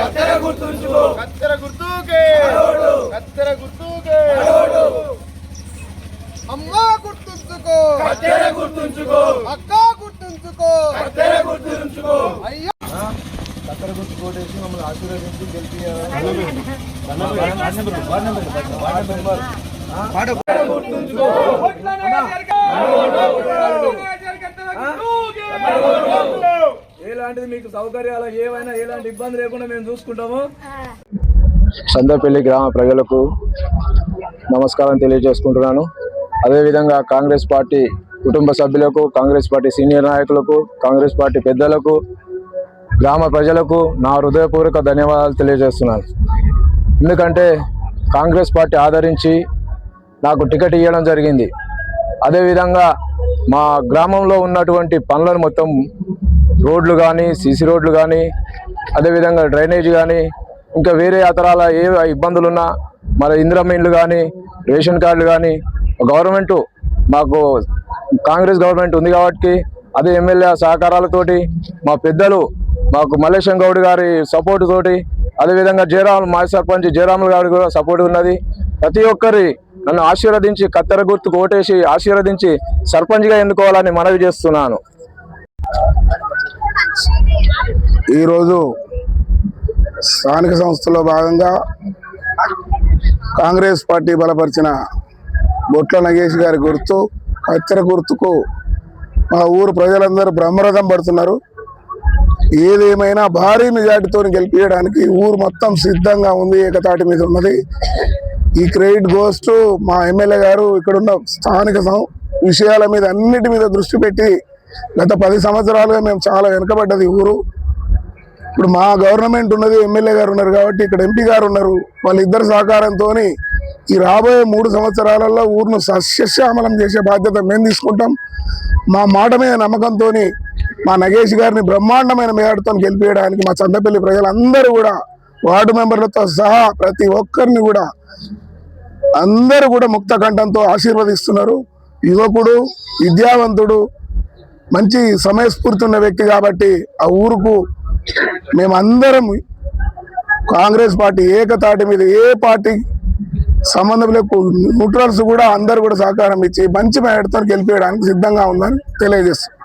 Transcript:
గుర్తు గుర్తుంచుకో. కత్తెర గుర్తుకే. కత్తెర గుర్తుకే. అమ్మ గుర్తుంచుకో. గుర్తుంచుకో. అక్క గుర్తుంచుకో. అయ్యో. కత్తెర గుర్తు కోటేసి మమ్మల్ని ఆశీర్వదించి గెలిపి ఎలాంటిది మీకు సౌకర్యాలు ఏవైనా ఎలాంటి ఇబ్బంది లేకుండా మేము చూసుకుంటాము. సందర్పల్లి గ్రామ ప్రజలకు నమస్కారం తెలియజేసుకుంటున్నాను. అదేవిధంగా కాంగ్రెస్ పార్టీ కుటుంబ సభ్యులకు కాంగ్రెస్ పార్టీ సీనియర్ నాయకులకు కాంగ్రెస్ పార్టీ పెద్దలకు గ్రామ ప్రజలకు నా హృదయపూర్వక ధన్యవాదాలు తెలియజేస్తున్నాను. ఎందుకంటే కాంగ్రెస్ పార్టీ ఆదరించి నాకు టికెట్ ఇవ్వడం జరిగింది. అదేవిధంగా మా గ్రామంలో ఉన్నటువంటి పనులను మొత్తం రోడ్లు కానీ సీసీ రోడ్లు కానీ అదేవిధంగా డ్రైనేజ్ కానీ ఇంకా వేరే అతరాల ఏ ఇబ్బందులున్నా మన ఇందిరమ్మ కానీ రేషన్ కార్డులు కానీ గవర్నమెంట్ మాకు కాంగ్రెస్ గవర్నమెంట్ ఉంది కాబట్టి అదే ఎమ్మెల్యే సహకారాలతోటి మా పెద్దలు మాకు మల్లేశం గౌడ్ గారి సపోర్ట్ తోటి అదేవిధంగా జయరాములు మాజీ సర్పంచ్ జయరాములు గారి కూడా సపోర్ట్ ఉన్నది. ప్రతి ఒక్కరి నన్ను ఆశీర్వదించి కత్తెర గుర్తుకు ఓటేసి ఆశీర్వదించి సర్పంచ్గా ఎన్నుకోవాలని మనవి చేస్తున్నాను. ఈరోజు స్థానిక సంస్థలో భాగంగా కాంగ్రెస్ పార్టీ బలపరిచిన బొట్ల నగేష్ గారి గుర్తు కత్తెర గుర్తుకు మా ఊరు ప్రజలందరూ బ్రహ్మరథం పడుతున్నారు. ఏదేమైనా భారీ మెజార్టీతో గెలిపించడానికి ఊరు మొత్తం సిద్ధంగా ఉంది ఏకతాటి మీద ఉన్నది. ఈ క్రెడిట్ గోస్ టు మా ఎమ్మెల్యే గారు ఇక్కడున్న స్థానిక సం- విషయాల మీద అన్నిటి మీద దృష్టి పెట్టి గత పది సంవత్సరాలుగా మేము చాలా వెనుకబడ్డది ఊరు. ఇప్పుడు మా గవర్నమెంట్ ఉన్నది ఎమ్మెల్యే గారు ఉన్నారు కాబట్టి ఇక్కడ ఎంపీ గారు ఉన్నారు. వాళ్ళిద్దరు సహకారంతో ఈ రాబోయే మూడు సంవత్సరాలలో ఊరును సస్యశ్యామలం చేసే బాధ్యత మేము తీసుకుంటాం. మా మాట మీద నమ్మకంతో మా నగేష్ గారిని బ్రహ్మాండమైన మేడతో గెలిపించడానికి మా చందపల్లి ప్రజలందరూ కూడా వార్డు మెంబర్లతో సహా ప్రతి ఒక్కరిని కూడా అందరూ కూడా ముక్త కంఠంతో ఆశీర్వదిస్తున్నారు. యువకుడు విద్యావంతుడు మంచి సమయస్ఫూర్తి ఉన్న వ్యక్తి కాబట్టి ఆ ఊరుకు మేమందరం కాంగ్రెస్ పార్టీ ఏకతాటి మీద ఏ పార్టీ సంబంధం లేకు న్యూట్రల్స్ కూడా అందరు కూడా సహకారం ఇచ్చి మంచి మేడతో గెలిపేయడానికి సిద్ధంగా ఉందని తెలియజేస్తాం